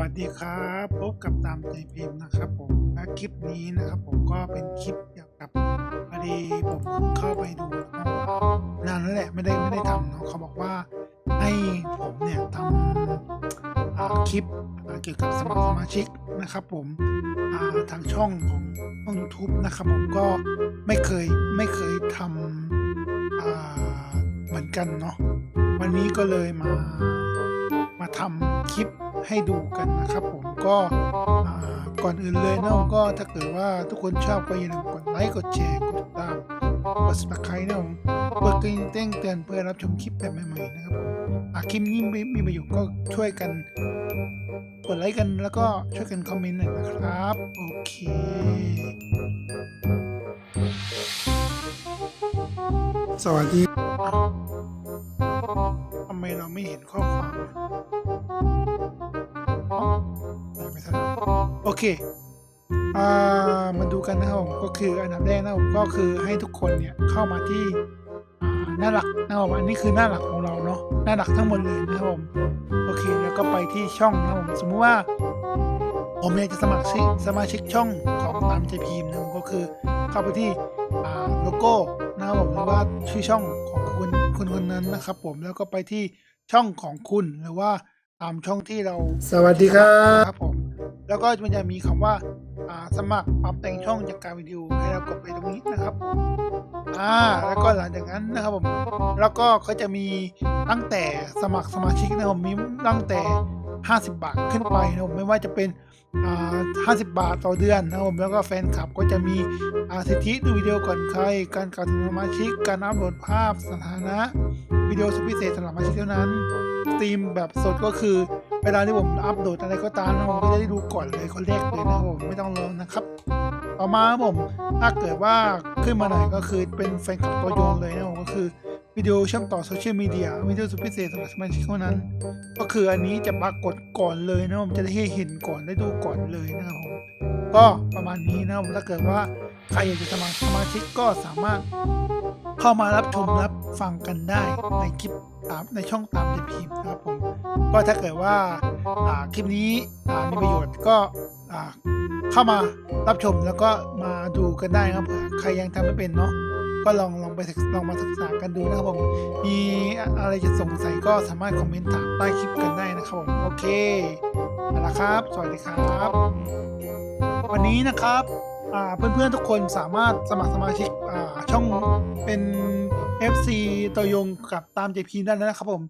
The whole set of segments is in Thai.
วัสดีครับพบกับตามใจพิมพ์นะครับผมและคลิปนี้นะครับ ผมก็เป็นคลิปเกี่ยวกับพอดีผมเพิ่งเข้าไปดูนะครับนานแล้วแหละไม่ได้ไม่ได้ทำเนาะเขาบอกว่าให้ผมเนี่ยทำคลิปเกี่ยวกับสมัครสมาชิกนะครับ ผมทางช่องของช่อง YouTube นะครับ ผมก็ไม่เคยไม่เคยทำเหมือนกันเนาะวันนี้ก็เลยมามาทำคลิป ให้ดูกันนะครับผมก็ก่อนอื่นเลยนะก็ถ้าเกิดว่าทุกคนชอบก็อย่าลืมกดไลค์กดแชร์กดติดตามกด subscribe นะผมกดกระดิ่งแจ้งเตือนเพื่อรับชมคลิปแบบใหม่ๆนะครับผมอะคลิปนี้มีมีประโยชน์ก็ช่วยกันกดไลค์กันแล้วก็ช่วยกันคอมเมนต์หน่อยนะครับ โอเคสวัสดีทำไมเราไม่เห็นข้อความ โอเคอ่ามาดูกันนะครับผมก็คืออันดับแรกนะครับผมก็คือให้ทุกคนเนี่ยเข้ามาที่หน้าหลักนะครับผมอันนี้คือหน้าหลักของเราเนาะหน้าหลักทั้งหมดเลยนะครับผมโอเคแล้วก็ไปที่ช่องนะครับผมสมมุติว่าผมอยากจะสมัครชิสมาชิกช่องของตามใจพิมพ์นะก็คือเข้าไปที่โลโก้นะครับผมหรือว่าชื่อช่องของคุณคุณคนนั้นนะครับผมแล้วก็ไปที่ช่องของคุณหรือว่า ตามช่องที่เราสวัสดีครับครับผมแล้วก็มันจะมีคำว่าอ่าสมัครปรับแต่งช่องจากการวิดีโอให้เรากดไปตรงนี้นะครับผมอ่าแล้วก็หลังจากนั้นนะครับผมแล้วก็เขาจะมีตั้งแต่สมัครสมาชิกนะครับผมมีตั้งแต่ 50 บาทขึ้นไปนะครับผมไม่ว่าจะเป็นอ่า50 บาทต่อเดือนนะครับผมแล้วก็แฟนคลับก็จะมีสิทธิดูวิดีโอก่อนใคร การกล่าวถึงสมาชิก การอัปโหลดภาพสถานะ วิดีโอสุดพิเศษสำหรับสมาชิกเท่านั้นสตรีมแบบสดก็คือเวลาที่ผมอัปโหลดอะไรก็ตามนะผมก็จะได้ดูก่อนเลยคนแรกเลยนะครับผมไม่ต้องรอนะครับ ต่อมาครับผมถ้าเกิดว่าขึ้นมาหน่อยก็คือเป็นแฟนคลับตัวยงเลยนะผมก็คือ วิดีโอเชื่อมต่อโซเชียลมีเดียวิดีโอสุดพิเศษสำหรับสมาชิกเท่านั้น ก็คืออันนี้จะปรากฏก่อนเลยนะผมจะได้เห็นก่อนได้ดูก่อนเลยนะครับผมก็ประมาณนี้นะครับถ้าเกิดว่าใครอยากจะสมัครสมาชิกก็สามารถเข้ามารับชมรับฟังกันได้ในคลิปตามในช่องตามใจพิมพ์นะครับผมก็ถ้าเกิดว่าคลิปนี้มีประโยชน์ก็เข้ามารับชมแล้วก็มาดูกันได้นะครับเผื่อใครยังทำไม่เป็นเนาะ ก็ลองลองไปศึกลองมาศึกษากันดูนะครับผม มีอะไรจะสงสัยก็สามารถคอมเมนต์ถามใต้คลิปกันได้นะครับผม โอเคเอาละครับ สวัสดีครับ วันนี้นะครับอ่าเพื่อนๆทุกคนสามารถสมัครสมาชิกอ่าช่องเป็น FC ตัวยงกับตาม JP ได้แล้วนะครับผม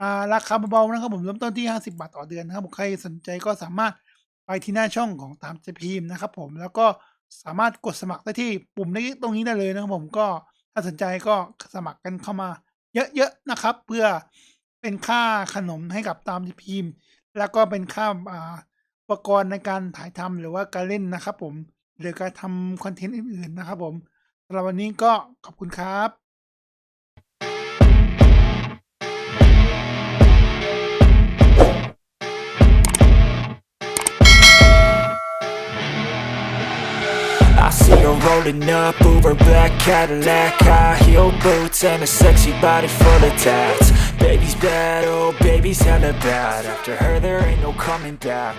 อ่าราคาเบาๆนะครับผมเริ่มต้นที่ 50 บาทต่อเดือนนะครับผมใครสนใจก็สามารถไปที่หน้าช่องของตามใจพิมพ์นะครับผมแล้วก็ สามารถกดสมัครได้ที่ปุ่มนี้ตรงนี้ได้เลยนะครับผมก็ถ้าสนใจก็สมัครกันเข้ามา เยอะๆนะครับ เพื่อเป็นค่าขนมให้กับตามที่พิมพ์ แล้วก็เป็นค่าอ่าอุปกรณ์ในการถ่ายทำหรือว่าการเล่นนะครับผมหรือการทำคอนเทนต์อื่นๆนะครับผมสำหรับวันนี้ก็ขอบคุณครับ Her rolling up, Uber black Cadillac High heel boots and a sexy body full of tats. Baby's bad, oh baby's hella bad. After her there ain't no coming back